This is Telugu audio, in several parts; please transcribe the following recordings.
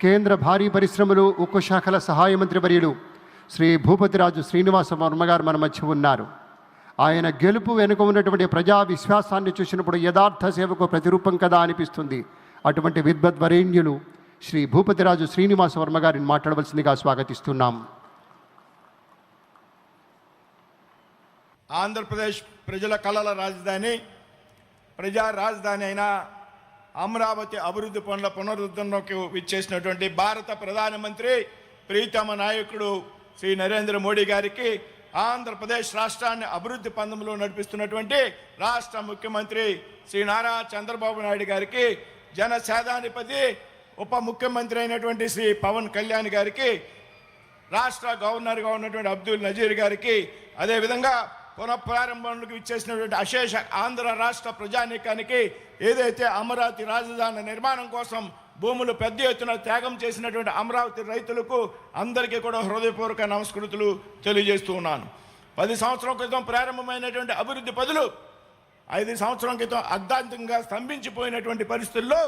కేంద్ర భారీ పరిశ్రమలు ఉక్కు శాఖల సహాయ మంత్రి వర్యులు శ్రీ భూపతిరాజు శ్రీనివాస వర్మగారు మన మధ్య ఉన్నారు. ఆయన గెలుపు వెనుక ఉన్నటువంటి ప్రజా విశ్వాసాన్ని చూసినప్పుడు యథార్థ సేవకు ప్రతిరూపం కదా అనిపిస్తుంది. అటువంటి విద్వద్వరేణ్యులు శ్రీ భూపతిరాజు శ్రీనివాస వర్మ గారిని మాట్లాడవలసిందిగా స్వాగతిస్తున్నాం. ఆంధ్రప్రదేశ్ ప్రజల కళల రాజధాని ప్రజా రాజధాని అయిన అమరావతి అభివృద్ధి పనుల పునరుద్ధరణకు విచ్చేసినటువంటి భారత ప్రధానమంత్రి ప్రీతమ నాయకుడు శ్రీ నరేంద్ర మోడీ గారికి ఆంధ్రప్రదేశ్ రాష్ట్రాన్ని అభివృద్ధి పందంలో నడిపిస్తున్నటువంటి రాష్ట్ర ముఖ్యమంత్రి శ్రీ నారా చంద్రబాబు నాయుడు గారికి జనసేనాధిపతి ఉప ముఖ్యమంత్రి అయినటువంటి శ్రీ పవన్ కళ్యాణ్ గారికి రాష్ట్ర గవర్నర్గా ఉన్నటువంటి అబ్దుల్ నజీర్ గారికి అదేవిధంగా పునఃప్రారంభంలోకి ఇచ్చేసినటువంటి అశేష ఆంధ్ర రాష్ట్ర ప్రజానీకానికి ఏదైతే అమరావతి రాజధాని నిర్మాణం కోసం భూములు పెద్ద ఎత్తున త్యాగం చేసినటువంటి అమరావతి రైతులకు అందరికీ కూడా హృదయపూర్వక నమస్కృతులు తెలియజేస్తూ ఉన్నాను. పది సంవత్సరం క్రితం ప్రారంభమైనటువంటి అభివృద్ధి పదులు ఐదు సంవత్సరం క్రితం అర్ధాంతంగా స్తంభించిపోయినటువంటి పరిస్థితుల్లో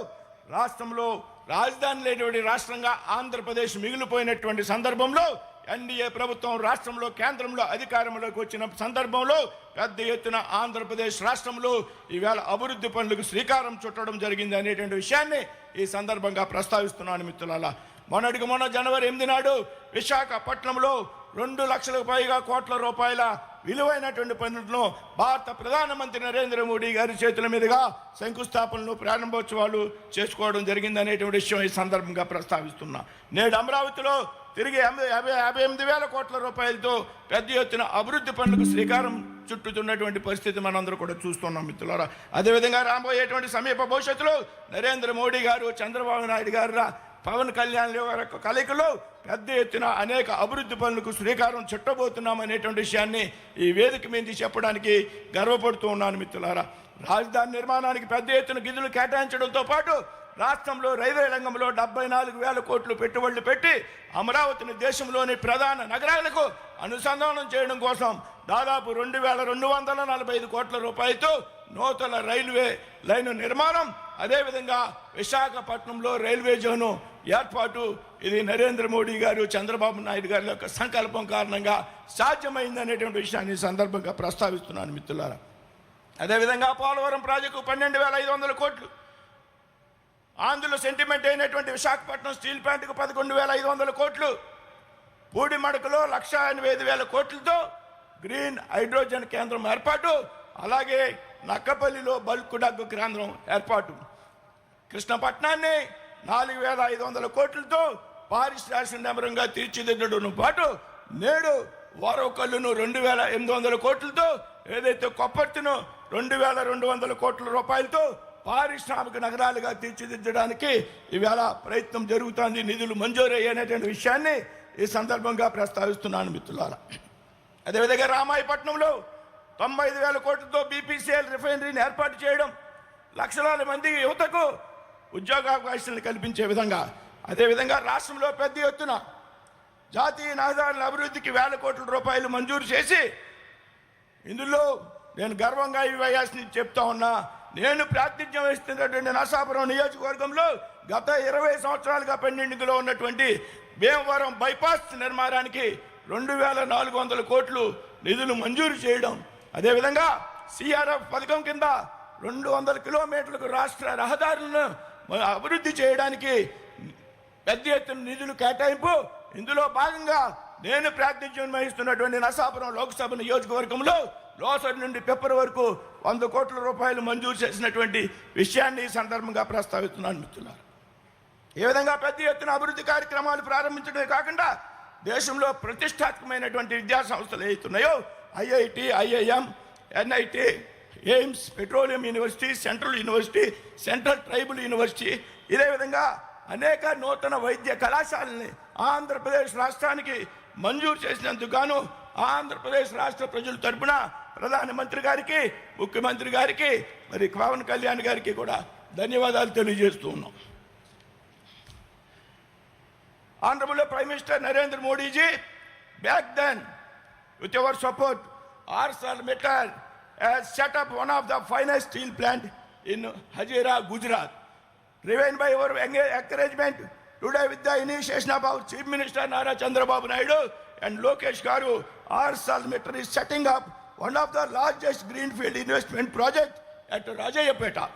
రాష్ట్రంలో రాజధాని లేనటువంటి రాష్ట్రంగా ఆంధ్రప్రదేశ్ మిగిలిపోయినటువంటి సందర్భంలో ఎన్డీఏ ప్రభుత్వం రాష్ట్రంలో కేంద్రంలో అధికారంలోకి వచ్చిన సందర్భంలో పెద్ద ఎత్తున ఆంధ్రప్రదేశ్ రాష్ట్రంలో ఈవేళ అభివృద్ధి పనులకు శ్రీకారం చుట్టడం జరిగింది అనేటువంటి విషయాన్ని ఈ సందర్భంగా ప్రస్తావిస్తున్నాను మిత్రులారా. మొన్నటికి మొన్న జనవరి ఎనిమిది నాడు విశాఖపట్నంలో రెండు లక్షలకు పైగా కోట్ల రూపాయల విలువైనటువంటి పనులను భారత ప్రధానమంత్రి నరేంద్ర మోడీ గారి చేతుల మీదుగా శంకుస్థాపనలు ప్రారంభోత్సవాలు చేసుకోవడం జరిగింది అనేటువంటి విషయం ఈ సందర్భంగా ప్రస్తావిస్తున్నా. నేడు అమరావతిలో తిరిగి యాభై యాభై ఎనిమిది వేల కోట్ల రూపాయలతో పెద్ద ఎత్తున అభివృద్ధి పనులకు శ్రీకారం చుట్టుతున్నటువంటి పరిస్థితి మనందరూ కూడా చూస్తున్నాం మిత్రులారా. అదేవిధంగా రాబోయేటువంటి సమీప భవిష్యత్తులో నరేంద్ర మోడీ గారు చంద్రబాబు నాయుడు గారు రా- పవన్ కళ్యాణ్ యొక్క కలయికలో పెద్ద ఎత్తున అనేక అభివృద్ధి పనులకు శ్రీకారం చుట్టబోతున్నాం అనేటువంటి విషయాన్ని ఈ వేదిక మీద చెప్పడానికి గర్వపడుతూ ఉన్నాను మిత్రులారా. రాజధాని నిర్మాణానికి పెద్ద ఎత్తున నిధులు కేటాయించడంతో పాటు రాష్ట్రంలో రైల్వే రంగంలో డెబ్బై నాలుగు వేల కోట్లు పెట్టుబడులు పెట్టి అమరావతిని దేశంలోని ప్రధాన నగరాలకు అనుసంధానం చేయడం కోసం దాదాపు రెండు వేల రెండు వందల నలభై ఐదు కోట్ల రూపాయలతో నూతన రైల్వే లైన్ నిర్మాణం అదేవిధంగా విశాఖపట్నంలో రైల్వే జోను ఏర్పాటు. ఇది నరేంద్ర మోడీ గారు చంద్రబాబు నాయుడు గారి యొక్క సంకల్పం కారణంగా సాధ్యమైంది అనేటువంటి విషయాన్ని సందర్భంగా ప్రస్తావిస్తున్నాను మిత్రులారా. అదేవిధంగా పోలవరం ప్రాజెక్టు పన్నెండు వేల ఐదు వందల కోట్లు అందులో సెంటిమెంట్ అయినటువంటి విశాఖపట్నం స్టీల్ ప్లాంట్కు పదకొండు వేల ఐదు వందల కోట్లు పూడిమడకలో లక్ష ఎనభై ఐదు వేల కోట్లతో గ్రీన్ హైడ్రోజన్ కేంద్రం ఏర్పాటు అలాగే నక్కపల్లిలో బల్క్ డగ్గు కేంద్రం ఏర్పాటు. కృష్ణపట్నాన్ని నాలుగు వేల ఐదు వందల కోట్లతో పారిశ్రామిక నగరంగా తీర్చిదిద్దడంతో పాటు నేడు వారొకళ్ళును రెండు వేల ఎనిమిది వందల కోట్లతో ఏదైతే కొప్పర్తిను రెండు వేల రెండు వందల కోట్ల రూపాయలతో పారిశ్రామిక నగరాలుగా తీర్చిదిద్దడానికి ఇవాళ ప్రయత్నం జరుగుతోంది. నిధులు మంజూరయ్యేటువంటి విషయాన్ని ఈ సందర్భంగా ప్రస్తావిస్తున్నాను మిత్రులారా. అదేవిధంగా రామాయపట్నంలో తొంభై ఐదు వేల కోట్లతో బీపీసీఎల్ రిఫైనరీని ఏర్పాటు చేయడం లక్షలాది మంది యువతకు ఉద్యోగావకాశాలను కల్పించే విధంగా అదేవిధంగా రాష్ట్రంలో పెద్ద ఎత్తున జాతీయ రహదారుల అభివృద్ధికి వేల కోట్ల రూపాయలు మంజూరు చేసి ఇందులో నేను గర్వంగా ఈ చెప్తా ఉన్నా నేను ప్రాతినిధ్యం వహిస్తున్నటువంటి నరసాపురం నియోజకవర్గంలో గత ఇరవై సంవత్సరాలుగా పెండింగ్లో ఉన్నటువంటి భీమవరం బైపాస్ నిర్మాణానికి రెండు వేల నాలుగు వందల కోట్లు నిధులు మంజూరు చేయడం. అదేవిధంగా సిఆర్ఎఫ్ పథకం కింద రెండు వందల కిలోమీటర్లకు రాష్ట్ర రహదారులను అభివృద్ధి చేయడానికి పెద్ద ఎత్తున నిధులు కేటాయింపు. ఇందులో భాగంగా నేను ప్రాతినిధ్యం వహిస్తున్నటువంటి నరసాపురం లోక్సభ నియోజకవర్గంలో లోసరి నుండి పెప్పర్ వరకు వంద కోట్ల రూపాయలు మంజూరు చేసినటువంటి విషయాన్ని ఈ సందర్భంగా ప్రస్తావిస్తున్నాను మిత్రులారు. ఏ విధంగా పెద్ద ఎత్తున అభివృద్ధి కార్యక్రమాలు ప్రారంభించడమే కాకుండా దేశంలో ప్రతిష్టాత్మకమైనటువంటి విద్యా సంస్థలు ఏవైతున్నాయో IIT IIM NIT AIIMS petroleum university central university central tribal university ఇదే విధంగా అనేక నూతన వైద్య కళాశాలని ఆంధ్రప్రదేశ్ రాష్ట్రానికి మంజూరు చేసినందుకు గాను ఆంధ్రప్రదేశ్ రాష్ట్ర ప్రజల తరపున ప్రధానమంత్రి గారికి ముఖ్యమంత్రి గారికి మరి పవన్ కళ్యాణ్ గారికి కూడా ధన్యవాదాలు తెలియజేస్తూ ఉన్నాం Honorable Prime Minister Narendra Modi ji, back then, with your support, ArcelorMittal has set up one of the finest steel plant in Hazira, Gujarat. Driven by your enga- encouragement, Today, with the initiation of our Chief Minister Nara Chandrababu Naidu and Lokesh Garu, our Salmeter is setting up one of the largest greenfield investment project at Rajayapeta.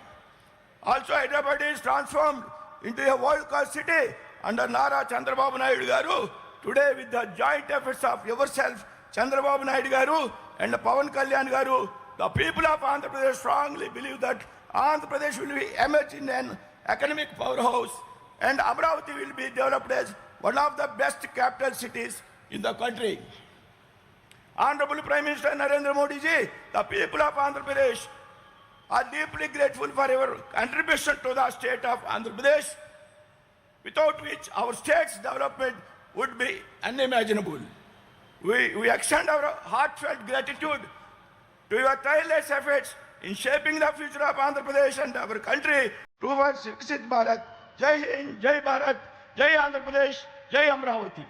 Also, Hyderabad is transformed into a world-class city under Nara Chandrababu Naidu Garu. Today, with the joint efforts of yourself, Chandrababu Naidu Garu and Pavan Kalyan Garu, the people of Andhra Pradesh strongly believe that Andhra Pradesh will be emerging an economic powerhouse and Amravati will be developed as one of the best capital cities in the country. Honorable Prime Minister Narendra Modi ji, the people of Andhra Pradesh are deeply grateful for your contribution to the state of Andhra Pradesh, without which our state's development would be unimaginable. We, we extend our heartfelt gratitude to your tireless efforts in shaping the future of Andhra Pradesh and our country towards Viksit Bharat. जय हिंद जय भारत जय आंध्र प्रदेश जय अमरावती।